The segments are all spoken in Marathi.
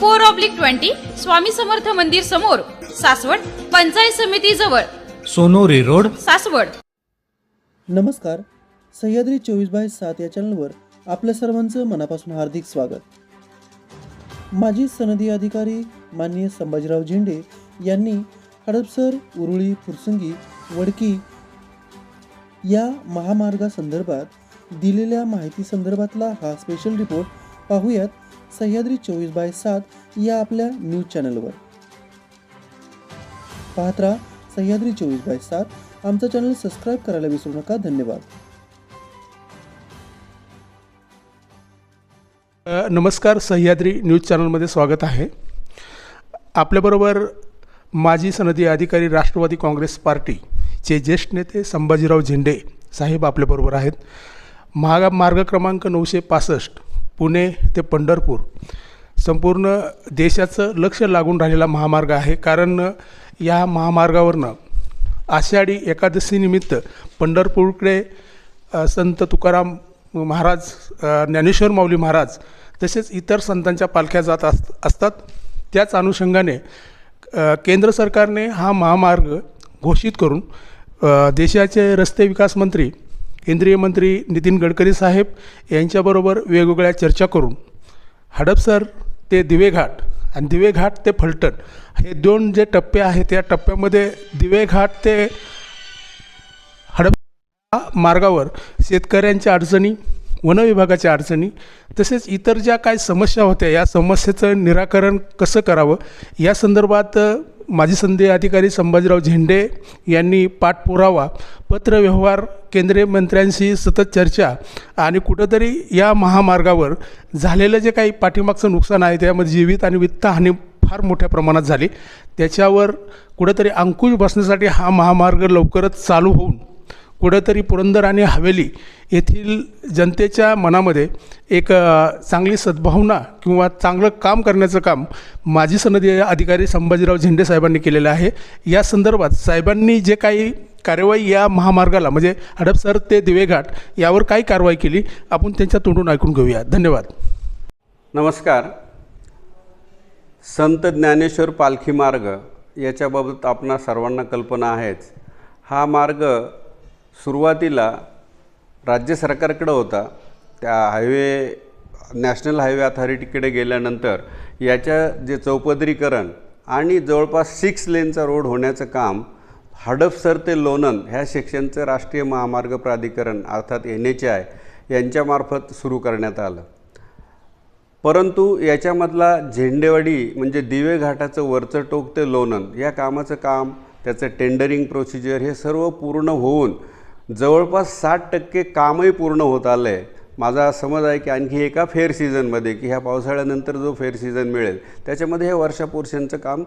four oblique twenty Swami Samarth मंदिर समोर सासवड पंचायत समिती जवळ. सोनोरी रोड. सासवड. नमस्कार. सह्याद्री चोवीस बाय सात या चॅनलवर आपल्या सर्वांचं मनापासून हार्दिक स्वागत. माजी सनदी अधिकारी माननीय संभाजीराव झेंडे यांनी हडपसर उरुळी फुरसंगी वडकी या महामार्गासंदर्भात दिलेल्या माहिती संदर्भातला हा स्पेशल रिपोर्ट पाहूयात. सह्याद्री चोवीस बाय सात या आपल्या न्यूज चॅनलवर. पाहत राहा सह्याद्री चोवीस बाय सात. आमचं चॅनल सबस्क्राईब करायला विसरू नका. धन्यवाद. नमस्कार. सह्याद्री न्यूज चॅनलमध्ये स्वागत आहे. आपल्याबरोबर माजी सनदी अधिकारी राष्ट्रवादी काँग्रेस पार्टीचे ज्येष्ठ नेते संभाजीराव झेंडे साहेब आपल्याबरोबर आहेत. महागा मार्ग क्रमांक नऊशे पासष्ट पुणे ते पंढरपूर. संपूर्ण देशाचं लक्ष लागून राहिलेला महामार्ग आहे. कारण या महामार्गावरनं आषाढी एकादशीनिमित्त पंढरपूरकडे संत तुकाराम महाराज ज्ञानेश्वर माऊली महाराज तसेच इतर संतांच्या पालख्या जात अस असतात. त्याच अनुषंगाने केंद्र सरकारने हा महामार्ग घोषित करून देशाचे रस्ते विकास मंत्री केंद्रीय मंत्री नितीन गडकरी साहेब यांच्याबरोबर वेगवेगळ्या चर्चा करून हडपसर ते दिवेघाट आणि दिवेघाट ते फलटण हे दोन जे टप्पे आहेत त्या टप्प्यामध्ये दिवेघाट ते हडप मार्गावर शेतकऱ्यांच्या अडचणी वनविभागाच्या अडचणी तसेच इतर ज्या काय समस्या होत्या या समस्येचं निराकरण कसं करावं या संदर्भात माजी संधी अधिकारी संभाजीराव झेंडे यांनी पाठपुरावा पत्रव्यवहार केंद्रीय मंत्र्यांशी सतत चर्चा आणि कुठंतरी या महामार्गावर झालेलं जे काही पाठीमागचं नुकसान आहे त्यामध्ये जीवित आणि वित्तहानी फार मोठ्या प्रमाणात झाली. त्याच्यावर कुठंतरी अंकुश बसण्यासाठी हा महामार्ग लवकरच चालू होऊन कुठंतरी पुरंदर आणि हवेली येथील जनतेच्या मनामध्ये एक चांगली सद्भावना किंवा चांगलं काम करण्याचं काम माजी सनदी अधिकारी संभाजीराव झेंडे साहेबांनी केलेलं आहे. या संदर्भात साहेबांनी जे काही कार्यवाही या महामार्गाला म्हणजे हडपसर ते दिवेघाट यावर काय कारवाई केली आपण त्यांच्या तोंडून ऐकून घेऊया. धन्यवाद. नमस्कार. संत ज्ञानेश्वर पालखी मार्ग याच्याबाबत आपणा सर्वांना कल्पना आहेच. हा मार्ग सुरुवातीला राज्य सरकारकडं होता. त्या हायवे नॅशनल हायवे अथॉरिटीकडे गेल्यानंतर याच्या जे चौपदरीकरण आणि जवळपास सिक्स लेनचा रोड होण्याचं काम हडपसर ते लोणंद ह्या सेक्शनचं राष्ट्रीय महामार्ग प्राधिकरण अर्थात एन एच आय यांच्यामार्फत सुरू करण्यात आलं. परंतु याच्यामधला झेंडेवाडी म्हणजे दिवे घाटाचं वरचं टोक ते लोणंद या कामाचं काम त्याचं टेंडरिंग प्रोसिजर हे सर्व पूर्ण होऊन जवळपास साठ टक्के कामही पूर्ण होत आलं आहे माझा समज आहे की आणखी एका फेअर सीझनमध्ये की ह्या पावसाळ्यानंतर जो फेअर सीझन मिळेल त्याच्यामध्ये हे वर्षा पोर्शनचं काम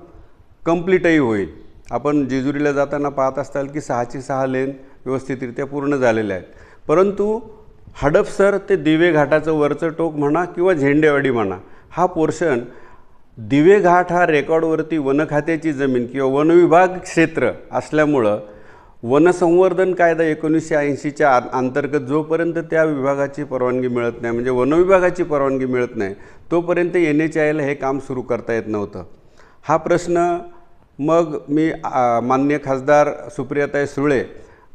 कंप्लीटही होईल. आपण जेजुरीला जाताना पाहत असताल की सहाची सहा लेन व्यवस्थितरित्या पूर्ण झालेल्या आहेत. परंतु हडपसर ते दिवे घाटाचं वरचं टोक म्हणा किंवा झेंडेवाडी म्हणा हा पोर्शन दिवे घाट हा रेकॉर्डवरती वनखात्याची जमीन किंवा वनविभाग क्षेत्र असल्यामुळं वनसंवर्धन कायदा एकोणीसशे ऐंशीच्या आ अंतर्गत जोपर्यंत त्या विभागाची परवानगी मिळत नाही म्हणजे वनविभागाची परवानगी मिळत नाही तोपर्यंत एन एच आयला हे काम सुरू करता येत नव्हतं. हा प्रश्न मग मी मान्य खासदार सुप्रियाताई सुळे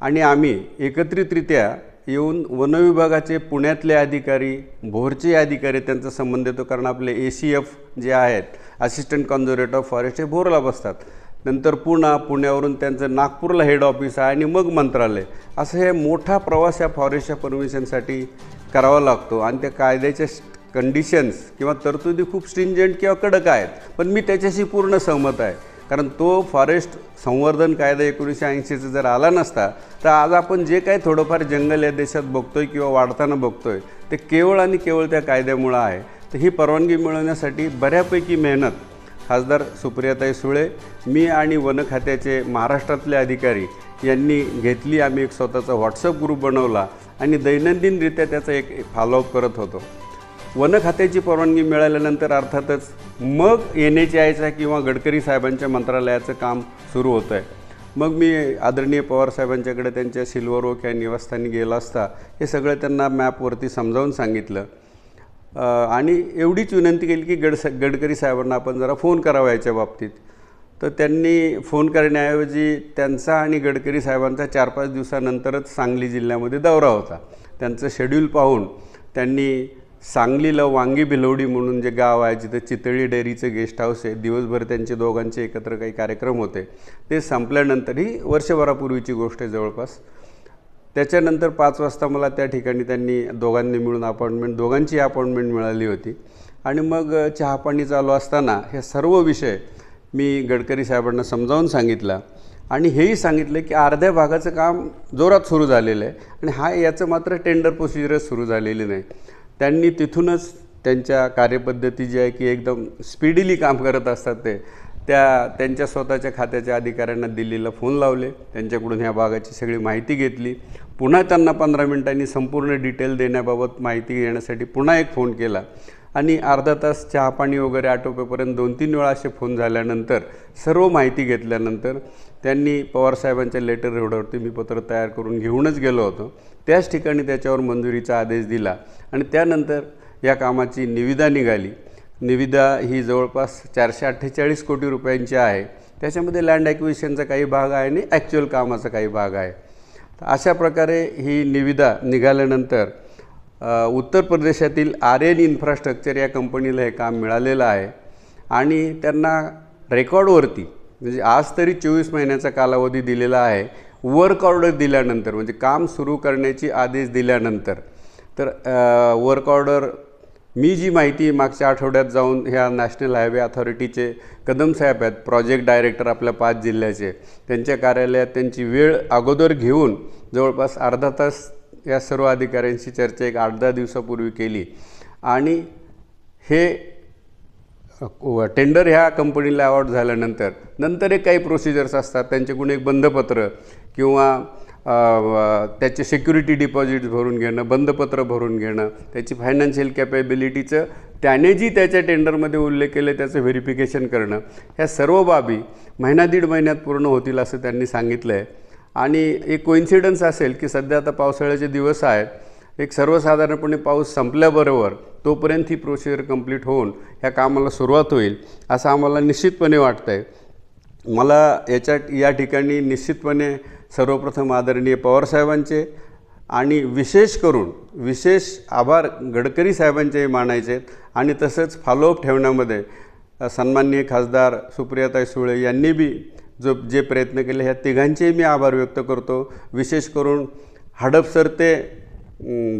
आणि आम्ही एकत्रितरित्या येऊन वनविभागाचे पुण्यातले अधिकारी भोरचे अधिकारी त्यांचा संबंध येतो कारण आपले ए सी एफ जे आहेत असिस्टंट कॉन्झर्वेटर ऑफ फॉरेस्ट हे भोरला बसतात. नंतर पुणा पुण्यावरून त्यांचं नागपूरला हेड ऑफिस आहे आणि मग मंत्रालय. असं हे मोठा प्रवास या फॉरेस्टच्या परमिशनसाठी करावा लागतो. आणि त्या कायद्याच्या कंडिशन्स किंवा तरतुदी खूप स्ट्रिंजंट किंवा कडक आहेत. पण मी त्याच्याशी पूर्ण सहमत आहे. कारण तो फॉरेस्ट संवर्धन कायदा एकोणीसशे ऐंशीचा जर आला नसता तर आज आपण जे काही थोडंफार जंगल या देशात बघतोय किंवा वाढताना बघतोय ते केवळ आणि केवळ त्या कायद्यामुळं आहे. तर ही परवानगी मिळवण्यासाठी बऱ्यापैकी मेहनत खासदार सुप्रियाताई सुळे मी आणि वन खात्याचे महाराष्ट्रातले अधिकारी यांनी घेतली आम्ही एक स्वतःचा व्हॉट्सअप ग्रुप बनवला आणि दैनंदिनरित्या त्याचा एक फॉलोअप करत होतो. वन खात्याची परवानगी मिळाल्यानंतर अर्थातच मग एन एच आयचा किंवा गडकरी साहेबांच्या मंत्रालयाचं काम सुरू होतं आहे मग मी आदरणीय पवार साहेबांच्याकडे त्यांच्या सिल्वर ओक या निवासस्थानी गेला असता हे सगळं त्यांना मॅपवरती समजावून सांगितलं. आणि एवढीच विनंती केली की गड गडकरी साहेबांना आपण जरा फोन करावा याच्या बाबतीत. तर त्यांनी फोन करण्याऐवजी त्यांचा आणि गडकरी साहेबांचा चार पाच दिवसानंतरच सांगली जिल्ह्यामध्ये दौरा होता. त्यांचं शेड्यूल पाहून त्यांनी सांगलीला वांगी बिलवडी म्हणून जे गाव आहे जिथं चितळी डेअरीचं गेस्ट हाऊस आहे दिवसभर त्यांचे दोघांचे एकत्र काही कार्यक्रम होते ते संपल्यानंतर ही वर्षभरापूर्वीची गोष्ट आहे जवळपास. त्याच्यानंतर पाच वाजता मला त्या ठिकाणी त्यांनी दोघांनी मिळून अपॉइंटमेंट दोघांची अपॉइंटमेंट मिळाली होती. आणि मग चहापाणी चालू असताना हे सर्व विषय मी गडकरी साहेबांना समजावून सांगितला. आणि हेही सांगितलं की अर्ध्या भागाचं काम जोरात सुरू झालेलं आहे आणि हा याचं मात्र टेंडर प्रोसिजरच सुरू झालेली नाही. त्यांनी तिथूनच त्यांच्या कार्यपद्धती जी आहे की एकदम स्पीडीली काम करत असतात ते त्या त्यांच्या स्वतःच्या खात्याच्या अधिकाऱ्यांना दिल्लीला फोन लावले. त्यांच्याकडून ह्या भागाची सगळी माहिती घेतली. पुन्हा त्यांना पंधरा मिनिटांनी संपूर्ण डिटेल देण्याबाबत माहिती घेण्यासाठी पुन्हा एक फोन केला. आणि अर्धा तास चहापाणी वगैरे आटोपेपर्यंत दोन तीन वेळा असे फोन झाल्यानंतर सर्व माहिती घेतल्यानंतर त्यांनी पवारसाहेबांच्या लेटर रोडवरती मी पत्र तयार करून घेऊनच गेलो होतो. त्याच ठिकाणी त्याच्यावर मंजुरीचा आदेश दिला आणि त्यानंतर या कामाची निविदा निघाली. निविदा ही जवळपास चारशे अठ्ठेचाळीस कोटी रुपयांची आहे. त्याच्यामध्ये लँड ॲक्विशनचा काही भाग आहे आणि ॲक्च्युअल कामाचा काही भाग आहे. अशा प्रकारे ही निविदा निघाल्यानंतर उत्तर प्रदेशातील आर्यन इन्फ्रास्ट्रक्चर या कंपनीला हे काम मिळालेलं आहे. आणि त्यांना रेकॉर्डवरती म्हणजे आज तरी चोवीस महिन्याचा कालावधी दिलेला आहे. वर्क ऑर्डर दिल्यानंतर म्हणजे काम सुरू करण्याची आदेश दिल्यानंतर तर वर्क ऑर्डर मी जी माहिती मागच्या आठवड्यात जाऊन ह्या नॅशनल हायवे अथॉरिटीचे कदम साहेब आहेत प्रोजेक्ट डायरेक्टर आपल्या पाच जिल्ह्याचे त्यांच्या कार्यालयात त्यांची वेळ अगोदर घेऊन जवळपास अर्धा तास या सर्व अधिकाऱ्यांशी चर्चा एक आठ दहा दिवसापूर्वी केली. आणि हे टेंडर ह्या कंपनीला अवॉर्ड झाल्यानंतर नंतर एक काही प्रोसिजर्स असतात त्यांच्याकडून एक बंधपत्र किंवा त्याचे सिक्युरिटी डिपॉझिट्स भरून घेणं बंधपत्र भरून घेणं त्याची फायनान्शियल कॅपेबिलिटीचं त्याने जी त्याच्या टेंडरमध्ये उल्लेख केले त्याचं व्हेरिफिकेशन करणं ह्या सर्व बाबी महिना दीड महिन्यात पूर्ण होतील असं त्यांनी सांगितलं आहे आणि एक कोइन्सिडन्स असेल की सध्या आता पावसाळ्याचे दिवस आहेत. एक सर्वसाधारणपणे पाऊस संपल्याबरोबर तोपर्यंत ही प्रोसिजर कंप्लीट होऊन ह्या कामाला सुरुवात होईल असं आम्हाला निश्चितपणे वाटतं आहे मला याच्या या ठिकाणी निश्चितपणे सर्वप्रथम आदरणीय पवारसाहेबांचे आणि विशेष करून विशेष आभार गडकरी साहेबांचेही मानायचे आणि तसंच फॉलोअप ठेवण्यामध्ये सन्माननीय खासदार सुप्रियाताई सुळे यांनी बी जो जे प्रयत्न केले ह्या तिघांचेही मी आभार व्यक्त करतो. विशेष करून हडपसर ते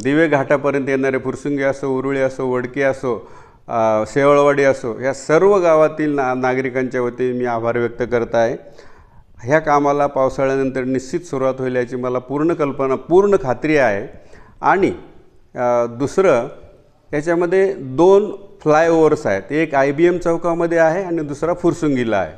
दिवे घाटापर्यंत येणारे फुरसुंगी असो उरुळी असो वडकी असो शेवळवाडी असो ह्या सर्व गावातील ना नागरिकांच्या वतीने मी आभार व्यक्त करत आहे. ह्या कामाला पावसाळ्यानंतर निश्चित सुरुवात होईल याची मला पूर्ण कल्पना पूर्ण खात्री आहे. आणि दुसरं याच्यामध्ये दोन फ्लायओव्हर्स आहेत. एक आय बी एम चौकामध्ये आहे आणि दुसरा फुरसुंगीला आहे.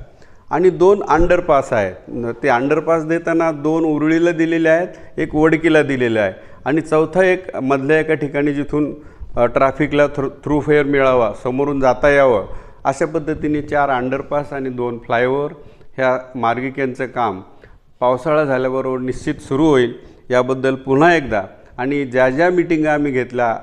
आणि दोन अंडरपास आहेत. ते अंडरपास देताना दोन उरुळीला दिलेले आहेत एक वडकीला दिलेलं आहे. आणि चौथा एक मधल्या एका ठिकाणी जिथून ट्रॅफिकला थ्रू थ्रू फेअर मिळावा समोरून जाता यावं अशा पद्धतीने चार अंडरपास आणि दोन फ्लायओव्हर ह्या मार्गिकेंचं काम पावसाळा झाल्याबरोबर निश्चित सुरू होईल याबद्दल पुन्हा एकदा आणि ज्या ज्या मिटिंगा आम्ही घेतल्या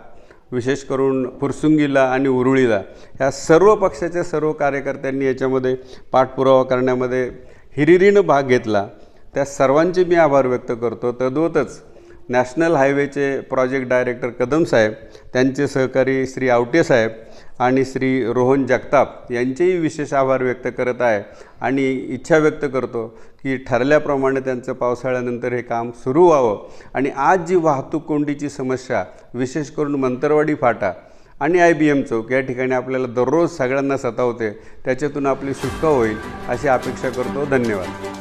विशेष करून फुरसुंगीला आणि उरुळीला ह्या सर्व पक्षाच्या सर्व कार्यकर्त्यांनी याच्यामध्ये पाठपुरावा करण्यामध्ये हिरिरीनं भाग घेतला. त्या सर्वांचे मी आभार व्यक्त करतो. तद्वतच नॅशनल हायवेचे प्रोजेक्ट डायरेक्टर कदम साहेब त्यांचे सहकारी श्री आवटे साहेब आणि श्री रोहन जगताप यांचेही विशेष आभार व्यक्त करत आहे आणि इच्छा व्यक्त करतो की ठरल्याप्रमाणे त्यांचं पावसाळ्यानंतर हे काम सुरू व्हावं. आणि आज जी वाहतूक कोंडीची समस्या विशेष करून मंतरवाडी फाटा आणि आय बी एम चौक या ठिकाणी आपल्याला दररोज सगळ्यांना सतावते त्याच्यातून आपली सुटका होईल अशी अपेक्षा करतो. धन्यवाद.